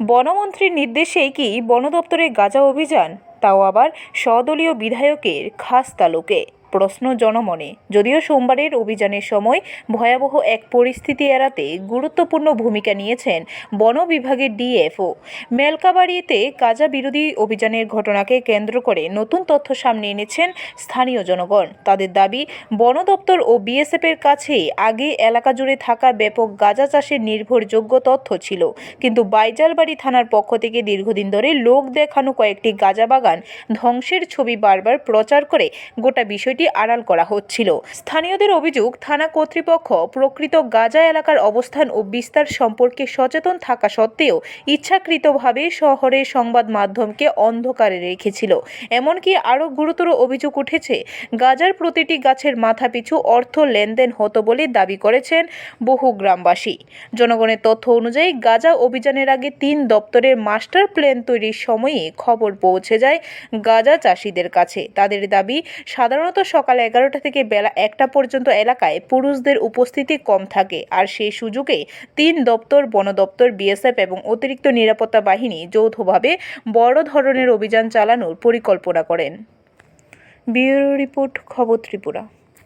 বনমন্ত্রীর নির্দেশেই কি বন দপ্তরে গাঁজা অভিযান? তাও আবার সদলীয় বিধায়কের খাস তালুকে। প্রশ্ন জনমনে। যদিও সোমবারের অভিযানের সময় ভয়াবহ এক পরিস্থিতি এড়াতে গুরুত্বপূর্ণ ভূমিকা নিয়েছেন বন বিভাগের ডিএফও। মেলকাবাড়িতে গাঁজা বিরোধী অভিযানের ঘটনাকে কেন্দ্র করে নতুন তথ্য সামনে এনেছেন স্থানীয় জনগণ। তাদের দাবি, বন দপ্তর ও বিএসএফের কাছে আগে এলাকা জুড়ে থাকা ব্যাপক গাঁজা চাষের নির্ভরযোগ্য তথ্য ছিল। কিন্তু বাইজালবাড়ি থানার পক্ষ থেকে দীর্ঘদিন ধরে লোক দেখানো কয়েকটি গাঁজা বাগান ধ্বংসের ছবি বারবার প্রচার করে গোটা বিষয়টি আড়াল করা হচ্ছিল। স্থানীয়দের অভিযোগ, থানা কর্তৃপক্ষ প্রকৃত গাঁজা এলাকার অবস্থান ও বিস্তার সম্পর্কে সচেতন থাকা সত্ত্বেও ইচ্ছাকৃতভাবে শহরের সংবাদ মাধ্যমকে অন্ধকারে রেখেছিল। এমনকি আরও গুরুতর অভিযোগ উঠেছে, গাজার প্রতিটি গাছের মাথাপিছু অর্থ লেনদেন হতো বলে দাবি করেছেন বহু গ্রামবাসী। জনগণের তথ্য অনুযায়ী, গাজা অভিযানের আগে তিন দপ্তরের মাস্টার প্ল্যান তৈরির সময়ে খবর পৌঁছে যায় গাজা চাষিদের কাছে। তাদের দাবি, সাধারণত সকাল এগারোটা থেকে বেলা একটা পর্যন্ত এলাকায় পুরুষদের উপস্থিতি কম থাকে। আর সেই সুযোগে তিন দপ্তর, বন দপ্তর, বিএসএফ এবং অতিরিক্ত নিরাপত্তা বাহিনী যৌথভাবে বড় ধরনের অভিযান চালানোর পরিকল্পনা করেন। ব্যুরো রিপোর্ট, খবর ত্রিপুরা।